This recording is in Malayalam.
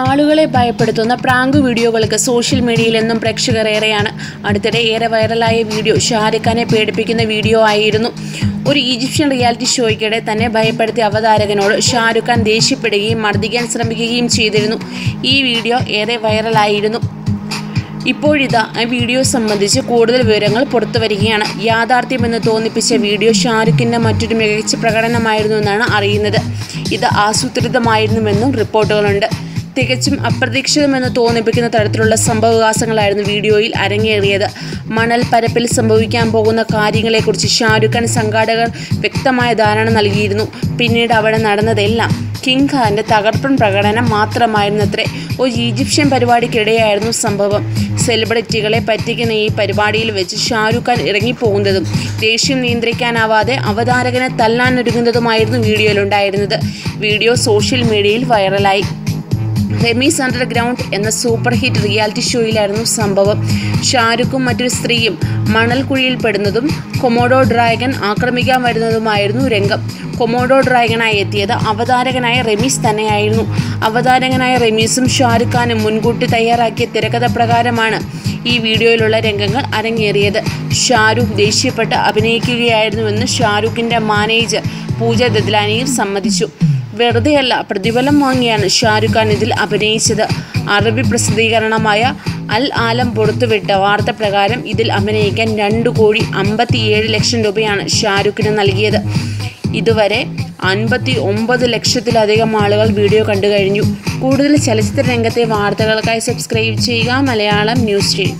ആളുകളെ ഭയപ്പെടുത്തുന്ന പ്രാങ്ക് വീഡിയോകൾക്ക് സോഷ്യൽ മീഡിയയിൽ എന്നും പ്രേക്ഷകർ ഏറെയാണ് അടുത്തിടെ ഏറെ വൈറലായ വീഡിയോ ഷാരൂഖ് ഖാനെ പേടിപ്പിക്കുന്ന വീഡിയോ ആയിരുന്നു. ഒരു ഈജിപ്ഷ്യൻ റിയാലിറ്റി ഷോയ്ക്കിടെ തന്നെ ഭയപ്പെടുത്തിയ അവതാരകനോട് ഷാരൂഖ് ഖാൻ ദേഷ്യപ്പെടുകയും മർദ്ദിക്കാൻ ശ്രമിക്കുകയും ചെയ്തിരുന്നു. ഈ വീഡിയോ ഏറെ വൈറലായിരുന്നു. ഇപ്പോഴിതാ വീഡിയോ സംബന്ധിച്ച് കൂടുതൽ വിവരങ്ങൾ പുറത്തു വരികയാണ് യാഥാർത്ഥ്യമെന്ന് തോന്നിപ്പിച്ച വീഡിയോ ഷാരൂഖിന്റെ മറ്റൊരു മികച്ച പ്രകടനമായിരുന്നു എന്നാണ് അറിയുന്നത്. ഇത് ആസൂത്രിതമായിരുന്നുവെന്നും റിപ്പോർട്ടുകളുണ്ട്. തികച്ചും അപ്രതീക്ഷിതമെന്ന് തോന്നിപ്പിക്കുന്ന തരത്തിലുള്ള സംഭവവികാസങ്ങളായിരുന്നു വീഡിയോയിൽ അരങ്ങേറിയത്. മണൽ പരപ്പിൽ സംഭവിക്കാൻ പോകുന്ന കാര്യങ്ങളെക്കുറിച്ച് ഷാരൂഖ് ഖാൻ സംഘാടകർ വ്യക്തമായ ധാരണ നൽകിയിരുന്നു. പിന്നീട് അവിടെ നടന്നതെല്ലാം കിങ് ഖാന്റെ തകർപ്പൻ പ്രകടനം മാത്രമായിരുന്നത്രേ. ഒരു ഈജിപ്ഷ്യൻ പരിപാടിക്കിടെയായിരുന്നു സംഭവം. സെലിബ്രിറ്റികളെ പറ്റിക്കുന്ന ഈ പരിപാടിയിൽ വെച്ച് ഷാരൂഖ് ഖാൻ ഇറങ്ങിപ്പോകുന്നതും ദേഷ്യം നിയന്ത്രിക്കാനാവാതെ അവതാരകനെ തല്ലാനൊരുങ്ങുന്നതുമായിരുന്നു വീഡിയോയിലുണ്ടായിരുന്നത്. വീഡിയോ സോഷ്യൽ മീഡിയയിൽ വൈറലായി. റെമീസ് അണ്ടർഗ്രൗണ്ട് എന്ന സൂപ്പർ ഹിറ്റ് റിയാലിറ്റി ഷോയിലായിരുന്നു സംഭവം. ഷാരൂഖും മറ്റൊരു സ്ത്രീയും മണൽക്കുഴിയിൽ പെടുന്നതും കൊമോഡോ ഡ്രാഗൺ ആക്രമിക്കാൻ വരുന്നതുമായിരുന്നു രംഗം. കൊമോഡോ ഡ്രാഗനായി എത്തിയത് അവതാരകനായ റെമീസ് തന്നെയായിരുന്നു. അവതാരകനായ റെമീസും ഷാരൂഖ് ഖാനും മുൻകൂട്ടി തയ്യാറാക്കിയ തിരക്കഥ പ്രകാരമാണ് ഈ വീഡിയോയിലുള്ള രംഗങ്ങൾ അരങ്ങേറിയത്. ഷാരൂഖ് ദേഷ്യപ്പെട്ട് അഭിനയിക്കുകയായിരുന്നുവെന്ന് ഷാരൂഖിന്റെ മാനേജർ പൂജ ദദ്ലാനിയും സമ്മതിച്ചു. വെറുതെയല്ല പ്രതിഫലം വാങ്ങിയാണ് ഷാരുഖ് ഖാൻ ഇതിൽ അഭിനയിച്ചത്. അറബി പ്രസിദ്ധീകരണമായ അൽ ആലം പുറത്തുവിട്ട വാർത്ത പ്രകാരം ഇതിൽ അഭിനയിക്കാൻ രണ്ട് കോടി അമ്പത്തിയേഴ് ലക്ഷം രൂപയാണ് ഷാരുഖിന് നൽകിയത്. ഇതുവരെ അൻപത്തി ഒമ്പത് ലക്ഷത്തിലധികം ആളുകൾ വീഡിയോ കണ്ടു കഴിഞ്ഞു. കൂടുതൽ ചലച്ചിത്ര രംഗത്തെ വാർത്തകൾക്കായി സബ്സ്ക്രൈബ് ചെയ്യുക. Malayalam news team.